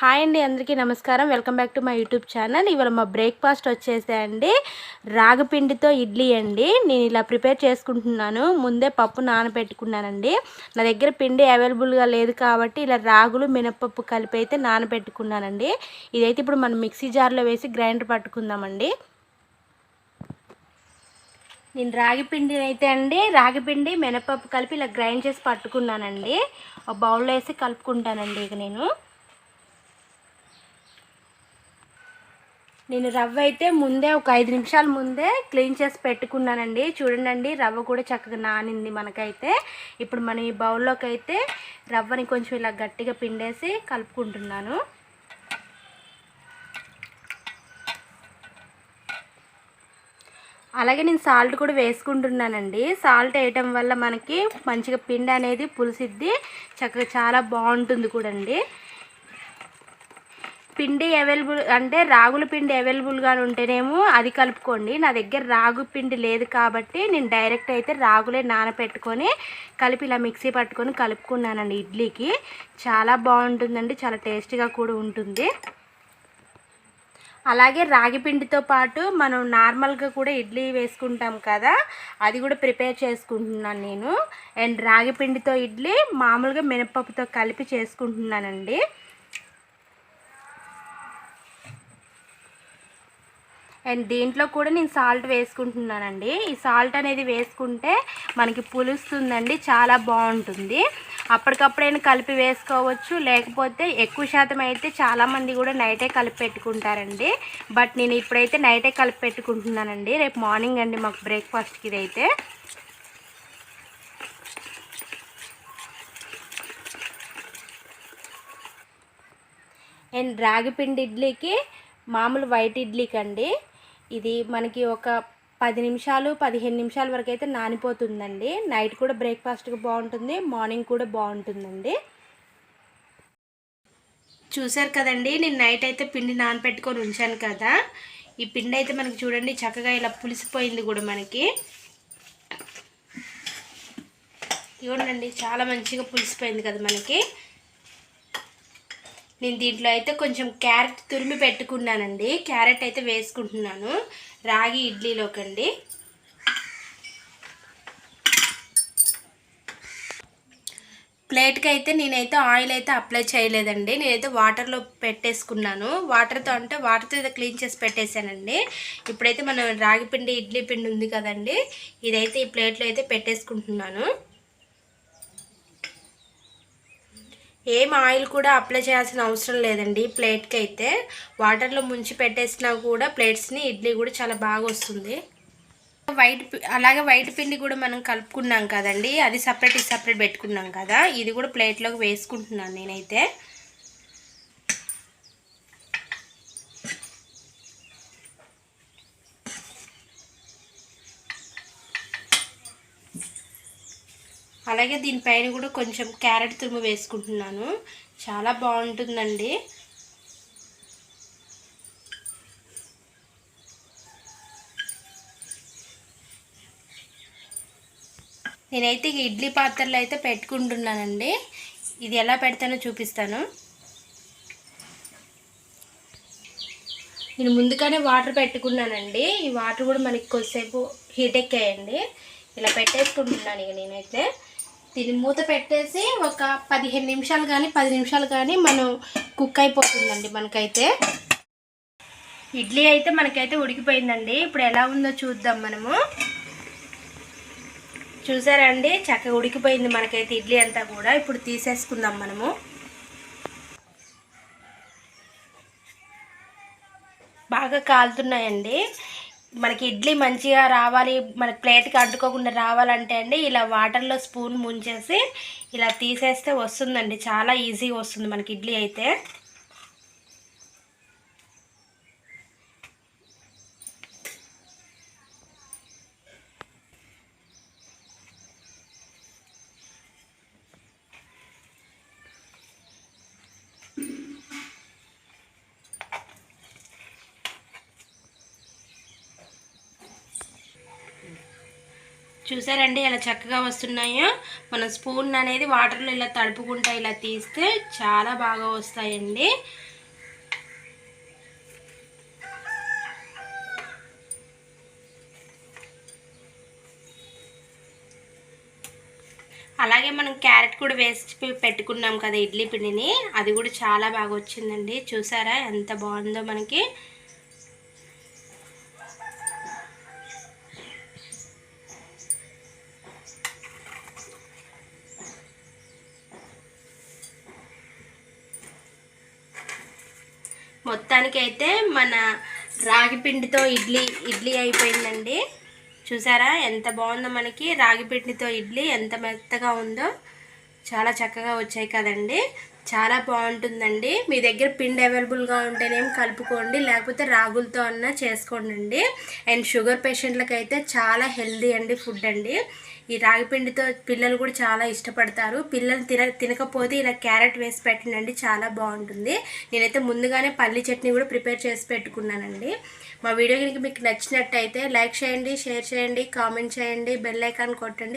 Hi అండి అందరికీ నమస్కారం. Welcome back to my YouTube channel. ఇవాళ మా బ్రేక్ఫాస్ట్ వచ్చేసి అండి రాగిపిండితో ఇడ్లీ అండి. నేను ఇలా ప్రిపేర్ చేసుకుంటున్నాను. ముందే పప్పు నానబెట్టుకున్నానండి. నా దగ్గర పిండి అవైలబుల్గా లేదు కాబట్టి ఇలా రాగులు మినపప్పు కలిపి అయితే నానబెట్టుకున్నానండి. ఇదైతే ఇప్పుడు మనం మిక్సీ జార్లో వేసి గ్రైండర్ పట్టుకుందామండి. నేను రాగిపిండి అయితే అండి రాగిపిండి మినపప్పు కలిపి ఇలా గ్రైండ్ చేసి పట్టుకున్నానండి. ఒక బౌల్లో వేసి కలుపుకుంటానండి ఇక నేను. నేను రవ్వ అయితే ముందే ఒక ఐదు నిమిషాల ముందే క్లీన్ చేసి పెట్టుకున్నానండి. చూడండి రవ్వ కూడా చక్కగా నానింది మనకైతే. ఇప్పుడు మనం ఈ బౌల్లోకి అయితే రవ్వని కొంచెం ఇలా గట్టిగా పిండేసి కలుపుకుంటున్నాను. అలాగే నేను సాల్ట్ కూడా వేసుకుంటున్నానండి. సాల్ట్ వేయటం వల్ల మనకి మంచిగా పిండి అనేది పులిసిద్ది. చక్కగా చాలా బాగుంటుంది కూడా అండి పిండి అవైలబుల్ అంటే రాగుల పిండి అవైలబుల్గా ఉంటేనేమో అది కలుపుకోండి. నా దగ్గర రాగు పిండి లేదు కాబట్టి నేను డైరెక్ట్ అయితే రాగులే నానపెట్టుకొని కలిపి ఇలా మిక్సీ పట్టుకొని కలుపుకున్నానండి ఇడ్లీకి. చాలా బాగుంటుందండి చాలా టేస్టీగా కూడా ఉంటుంది. అలాగే రాగి పిండితో పాటు మనం నార్మల్గా కూడా ఇడ్లీ వేసుకుంటాం కదా అది కూడా ప్రిపేర్ చేసుకుంటున్నాను నేను. అండ్ రాగి పిండితో ఇడ్లీ మామూలుగా మినపప్పుతో కలిపి చేసుకుంటున్నానండి. అండ్ దీంట్లో కూడా నేను సాల్ట్ వేసుకుంటున్నానండి. ఈ సాల్ట్ అనేది వేసుకుంటే మనకి పులుస్తుందండి చాలా బాగుంటుంది. అప్పటికప్పుడైనా కలిపి వేసుకోవచ్చు లేకపోతే ఎక్కువ శాతం అయితే చాలామంది కూడా నైటే కలిపి పెట్టుకుంటారండి. బట్ నేను ఇప్పుడైతే నైటే కలిపి పెట్టుకుంటున్నానండి. రేపు మార్నింగ్ అండి మాకు బ్రేక్ఫాస్ట్కి ఇదైతే. అండ్ రాగి పిండి ఇడ్లీకి మామూలు వైట్ ఇడ్లీకి అండి ఇది మనకి ఒక పది నిమిషాలు పదిహేను నిమిషాల వరకు అయితే నానిపోతుందండి. నైట్ కూడా బ్రేక్ఫాస్ట్కి బాగుంటుంది మార్నింగ్ కూడా బాగుంటుందండి. చూసారు కదండి నేను నైట్ అయితే పిండి నానపెట్టుకొని ఉంచాను కదా. ఈ పిండి అయితే మనకి చూడండి చక్కగా ఇలా పులిసిపోయింది కూడా మనకి. చూడండి చాలా మంచిగా పులిసిపోయింది కదా మనకి. నేను దీంట్లో అయితే కొంచెం క్యారెట్ తురిమి పెట్టుకున్నానండి. క్యారెట్ అయితే వేసుకుంటున్నాను. రాగి ఇడ్లీలోకండి ప్లేట్కి అయితే నేనైతే ఆయిల్ అయితే అప్లై చేయలేదండి. నేనైతే వాటర్లో పెట్టేసుకున్నాను. వాటర్తో అంటే వాటర్తో అయితే క్లీన్ చేసి పెట్టేశానండి. ఇప్పుడైతే మనం రాగి పిండి ఇడ్లీ పిండి ఉంది కదండి. ఇదైతే ఈ ప్లేట్లో అయితే పెట్టేసుకుంటున్నాను. ఏం ఆయిల్ కూడా అప్లై చేయాల్సిన అవసరం లేదండి. ప్లేట్కి అయితే వాటర్లో ముంచి పెట్టేసినా కూడా ప్లేట్స్ని ఇడ్లీ కూడా చాలా బాగా వస్తుంది. వైట్ అలాగే వైట్ పిండి కూడా మనం కలుపుకున్నాం కదండి. అది సపరేట్ ఇది సపరేట్ పెట్టుకున్నాం కదా. ఇది కూడా ప్లేట్లోకి వేసుకుంటున్నాను నేనైతే. అలాగే దీనిపైన కూడా కొంచెం క్యారెట్ తురుము వేసుకుంటున్నాను. చాలా బాగుంటుందండి. నేనైతే ఇడ్లీ పాత్రలో అయితే పెట్టుకుంటున్నానండి. ఇది ఎలా పెడతానో చూపిస్తాను. నేను ముందుగానే వాటర్ పెట్టుకున్నానండి. ఈ వాటర్ కూడా మనకి కొద్దిసేపు హీట్ ఎక్కాయండి. ఇలా పెట్టేసుకుంటున్నాను ఇక నేనైతే. దీన్ని మూత పెట్టేసి ఒక పదిహేను నిమిషాలు కానీ పది నిమిషాలు కానీ మనం కుక్ అయిపోతుందండి మనకైతే. ఇడ్లీ అయితే మనకైతే ఉడికిపోయిందండి. ఇప్పుడు ఎలా ఉందో చూద్దాం మనము. చూసారండి చక్కగా ఉడికిపోయింది మనకైతే ఇడ్లీ అంతా కూడా. ఇప్పుడు తీసేసుకుందాం మనము. బాగా కాలుతున్నాయండి. మనకి ఇడ్లీ మంచిగా రావాలి మనకి ప్లేట్కి అడ్డుకోకుండా రావాలంటే అండి ఇలా వాటర్లో స్పూన్ ముంచేసి ఇలా తీసేస్తే వస్తుందండి చాలా ఈజీగా వస్తుంది మనకి ఇడ్లీ అయితే. చూసారండి ఇలా చక్కగా వస్తున్నాయో? మన స్పూన్ అనేది వాటర్లో ఇలా తడుపుకుంటా ఇలా తీస్తే చాలా బాగా వస్తాయండి. అలాగే మనం క్యారెట్ కూడా వేసి పెట్టుకున్నాం కదా ఇడ్లీ పిండిని. అది కూడా చాలా బాగా వచ్చిందండి. చూసారా ఎంత బాగుందో మనకి? మొత్తానికైతే మన రాగి పిండితో ఇడ్లీ ఇడ్లీ అయిపోయిందండి. చూసారా ఎంత బాగుందో మనకి. రాగి పిండితో ఇడ్లీ ఎంత మెత్తగా ఉందో చాలా చక్కగా వచ్చాయి కదండి. చాలా బాగుంటుందండి. మీ దగ్గర పిండి అవైలబుల్గా ఉంటేనేమి కలుపుకోండి లేకపోతే రాగులతో అన్నా చేసుకోండి అండ్ షుగర్ పేషెంట్లకైతే చాలా హెల్దీ అండి ఫుడ్ అండి. ఈ రాగిపిండితో పిల్లలు కూడా చాలా ఇష్టపడతారు. పిల్లలు తిన తినకపోతే ఇలా క్యారెట్ వేసి పెట్టినండి చాలా బాగుంటుంది. నేనైతే ముందుగానే పల్లి చట్నీ కూడా ప్రిపేర్ చేసి పెట్టుకున్నానండి. మా వీడియో కనుక మీకు నచ్చినట్టయితే లైక్ చేయండి షేర్ చేయండి కామెంట్ చేయండి బెల్ ఐకాన్ కొట్టండి.